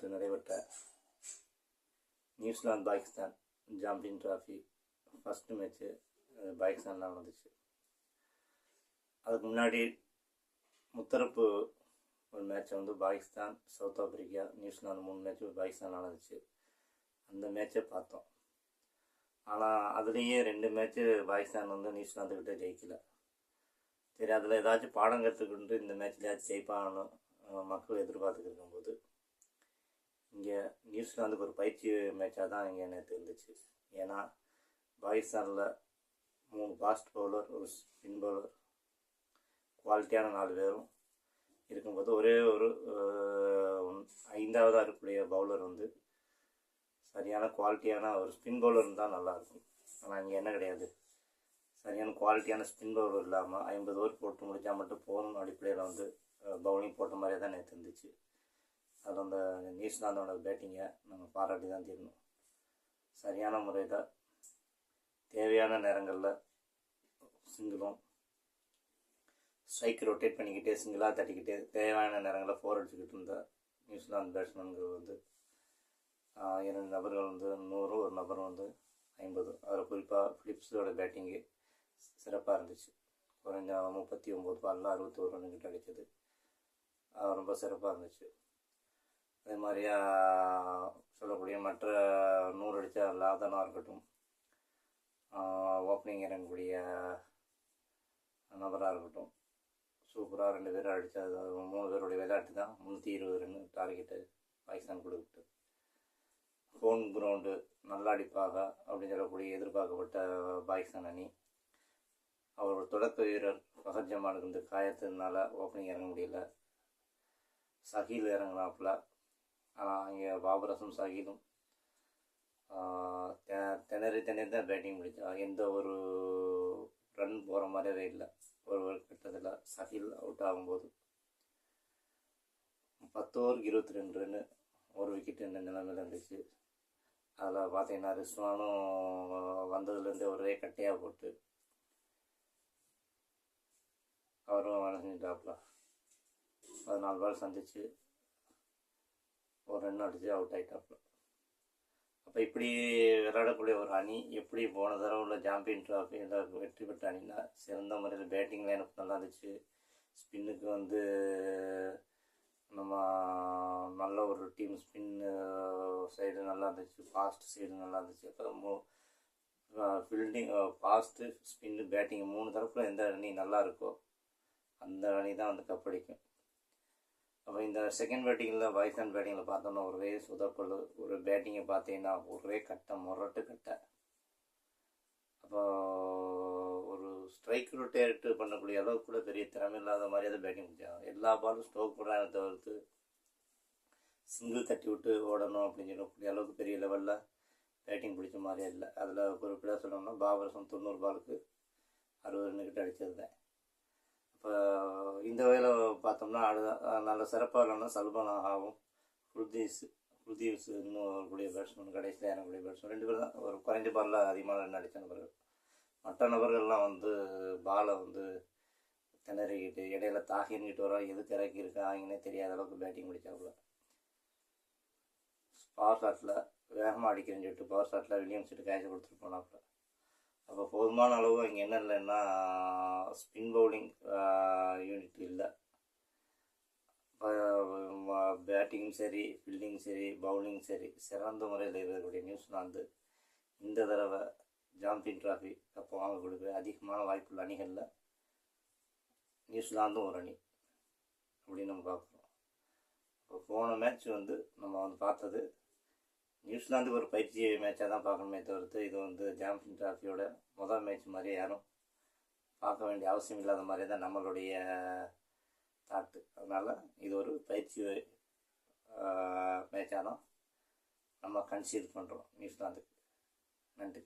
நேற்று நடைபெற்ற New Zealand Pakistan champion trophy first match பாகிஸ்தானில் நடந்துச்சு. அதுக்கு முன்னாடி முத்தரப்பு ஒரு மேட்ச் வந்து Pakistan south Africa New Zealand மூணு மேட்ச் பாகிஸ்தான் நடந்துச்சு. அந்த மேட்சை பார்த்தோம். ஆனால் அதுலேயே ரெண்டு மேட்ச்சு பாகிஸ்தான் வந்து நியூசிலாந்துக்கிட்ட ஜெயிக்கல. சரி அதில் ஏதாச்சும் பாடம் கற்றுக்கிட்டு இந்த மேட்ச்சில் ஜெயிப்பான்னு மக்கள் எதிர்பார்த்துட்டு இருக்கும்போது இங்கே நியூசிலாந்துக்கு ஒரு பயிற்சி மேட்சாக தான் இங்கே நேற்று இருந்துச்சு. ஏன்னா பாகிஸ்தானில் மூணு ஃபாஸ்ட் பவுலர் ஒரு ஸ்பின் பவுலர் குவாலிட்டியான நாலு பேரும் இருக்கும்போது ஒரே ஒரு ஐந்தாவதாக இருக்கக்கூடிய பவுலர் வந்து சரியான குவாலிட்டியான ஒரு ஸ்பின் பவுலர் இருந்தால் நல்லாயிருக்கும் ஆனால் இங்கே என்ன கிடையாது. சரியான குவாலிட்டியான ஸ்பின் பவுலர் இல்லாமல் ஐம்பது ஓவர் போட்டு முடித்தா மட்டும் போகணும் அடிப்படையில் வந்து பவுலிங் போட்ட மாதிரியே தான் நேற்று இருந்துச்சு. அதில் அந்த நியூசிலாந்தோட பேட்டிங்கை நம்ம பாராட்டி தான் தீரணும். சரியான முறையில் தேவையான நேரங்களில் சிங்கிளும் ஸ்ட்ரைக் ரொட்டேட் பண்ணிக்கிட்டே சிங்கிளாக தட்டிக்கிட்டே தேவையான நேரங்களில் ஃபோர் அடிச்சுக்கிட்டு இருந்த நியூசிலாந்து பேட்ஸ்மேன்கள் வந்து இரண்டு நபர்கள் வந்து நூறு ஒரு நபர் வந்து ஐம்பது. அதில் குறிப்பாக ஃபிலிப்ஸோட பேட்டிங்கு சிறப்பாக இருந்துச்சு. குறைஞ்ச முப்பத்தி ஒம்பது பாலில் அறுபத்தோரு ரன் கிட்ட அடித்தது ரொம்ப சிறப்பாக இருந்துச்சு. அதே மாதிரியா சொல்லக்கூடிய மற்ற நூறு அடித்த லாதனாக இருக்கட்டும் ஓப்பனிங் இறங்கக்கூடிய நபராக இருக்கட்டும் சூப்பராக ரெண்டு பேரும் அடித்தது மூணு பேருடைய விளையாட்டு தான். முந்நூற்றி இருபது ரன் டார்கெட்டு பாகிஸ்தான் கொடுக்கிட்டு ஹோம் கிரவுண்டு நல்லா அடிப்பாக அப்படின்னு சொல்லக்கூடிய எதிர்பார்க்கப்பட்ட பாகிஸ்தான் அணி. அவரோட தொடக்க வீரர். ஃபஹத் ஜமானுக்கு இந்த காயத்தினால ஓப்பனிங் இறங்க முடியல. சஹீல் இறங்கினாப்புல. இங்கே பாபரசும் சஹீலும் ஆஹ், தெ- திணறி திணறி தான் பேட்டிங் முடிச்சா எந்த ஒரு ரன் போகிற மாதிரியே இல்லை. ஒரு ஒரு கட்டத்தில் சஹில் அவுட் ஆகும்போது பத்து ஓவருக்கு இருபத்தி ரெண்டு ரன்னு ஒரு விக்கெட் என்ன நிலைமையில் இருந்துச்சு. அதில் பார்த்தீங்கன்னா ரிஸ்வானும் வந்ததுலேருந்து ஒரே கட்டையாக போட்டு அவரும் வணங்கிட்டாப்புல பதினாலு பால் சந்திச்சு. ஒரு ரன் அடிச்சு அவுட் ஆகிட்டாப்புல அப்போ இப்படி விளையாடக்கூடிய ஒரு அணி எப்படி போன தடவை உள்ள சாம்பியன் ட்ராஃபியில் வெற்றி பெற்ற அணினா சிறந்த முறையில் பேட்டிங் லைனப் நல்லா இருந்துச்சு. ஸ்பின்னுக்கு வந்து நம்ம நல்ல ஒரு டீம் ஸ்பின் சைடு நல்லா இருந்துச்சு. ஃபாஸ்ட் சைடு நல்லா இருந்துச்சு. அப்போ ஃபீல்டிங் ஃபாஸ்ட்டு ஸ்பின்னு பேட்டிங் மூணு தரப்பில் எந்த அணி நல்லா இருக்கோ அந்த அணி தான் வந்து கப்படிக்கும் அப்போ இந்த செகண்ட் பேட்டிங்கில் பாகிஸ்தான் பேட்டிங்கில் பார்த்தோம்னா ஒரே சுதப்பல் ஒரு பேட்டிங்கை பார்த்தீங்கன்னா ஒரே கட்டை முரட்டு கட்டை. அப்போ ஒரு ஸ்ட்ரைக் ரொட்டேட் பண்ணக்கூடிய அளவுக்கு கூட பெரிய திறமை இல்லாத மாதிரி அதை பேட்டிங் முடிச்சாங்க எல்லா பாலும் ஸ்டோக் போடுறாங்க தவிர்த்து சிங்கிள் தட்டி விட்டு ஓடணும் அப்படின்னு சொல்லக்கூடிய அளவுக்கு பெரிய லெவலில் பேட்டிங் பிடிச்ச மாதிரியே இல்லை. அதில் குறிப்பிட சொல்லணும்னா பாபரசம் தொண்ணூறு பாலுக்கு அறுபது ரன்னுக்கிட்ட கிட்ட அடித்தது தான் இப்போ இந்த வகையில் பார்த்தோம்னா அடுத்த நல்ல சிறப்பாக இல்லைன்னா சல்மான் ஆகும். குல்தீஸ் குல்தீஸ் இன்னும் கூடிய பேட்ஸ்மேன் கடைசியில் இறங்கக்கூடிய பேட்ஸ்மேன் ரெண்டு பேரும் தான். ஒரு குறைஞ்ச பாலில் அதிகமாக ரன் அடித்த நபர்கள். மற்ற நபர்கள்லாம் வந்து பாலை வந்து திணறிக்கிட்டு இடையில தாகின்கிட்டு வர எதுக்கு இறக்கி இருக்காங்கன்னே தெரியாத அளவுக்கு பேட்டிங் முடிச்சாப்புல பவர் ஷாட்டில் வேகமாக அடிக்கிறேன்னு சொல்லிட்டு பவர் ஷாட்டில் வில்லியம்ஸ் கிட்ட கேட்ச் கொடுத்துட்டு போனாப்புல. அப்போ போதுமான அளவு இங்கே என்ன இல்லைன்னா ஸ்பின் பவுலிங் யூனிட் இல்லை. பேட்டிங்கும் சரி ஃபீல்டிங் சரி பவுலிங் சரி சிறந்த முறையில் இருக்கக்கூடிய நியூசிலாந்து இந்த தடவை ஜாம்பியன் டிராஃபி கப்பை வாங்கக்கூடிய அதிகமான வாய்ப்புள்ள அணிகளில் நியூசிலாந்தும் ஒரு அணி அப்படின்னு நம்ம பார்க்குறோம். இப்போ போன மேட்ச் வந்து நம்ம வந்து பார்த்தது நியூசிலாந்துக்கு ஒரு பயிற்சி மேட்சாக தான் பார்க்கணுமே தவிர்த்து இது வந்து ஜாம்பியன் டிராஃபியோட முதல் மேட்ச் மாதிரி யாரும் பார்க்க வேண்டிய அவசியம் இல்லாத மாதிரி தான் நம்மளுடைய தாட்டு அதனால் இது ஒரு பயிற்சி மேட்சாக நம்ம கன்சிடர் பண்ணுறோம் நியூசிலாந்துக்கு நன்றி.